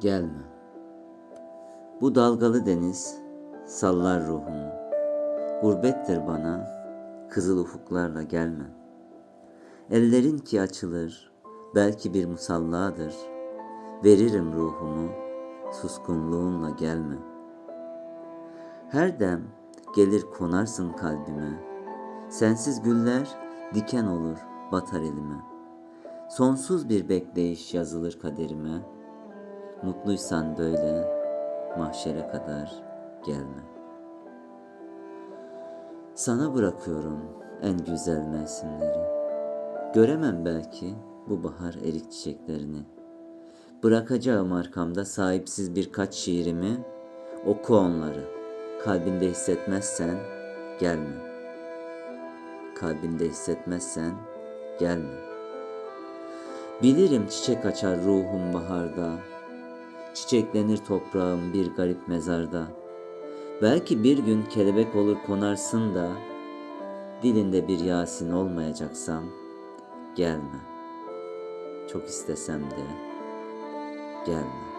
Gelme. Bu dalgalı deniz sallar ruhumu. Gurbettir bana, kızıl ufuklarla gelme. Ellerin ki açılır, belki bir musalladır. Veririm ruhumu, suskunluğunla gelme. Her dem gelir konarsın kalbime. Sensiz güller diken olur, batar elime. Sonsuz bir bekleyiş yazılır kaderime. Mutluysan böyle mahşere kadar gelme. Sana bırakıyorum en güzel mevsimleri. Göremem belki bu bahar erik çiçeklerini. Bırakacağım arkamda sahipsiz birkaç şiirimi. Oku onları. Kalbinde hissetmezsen gelme. Kalbinde hissetmezsen gelme. Bilirim çiçek açar ruhum baharda. Çiçeklenir toprağım bir garip mezarda. Belki bir gün kelebek olur konarsın da dilinde bir Yasin olmayacaksam gelme. Çok istesem de gelme.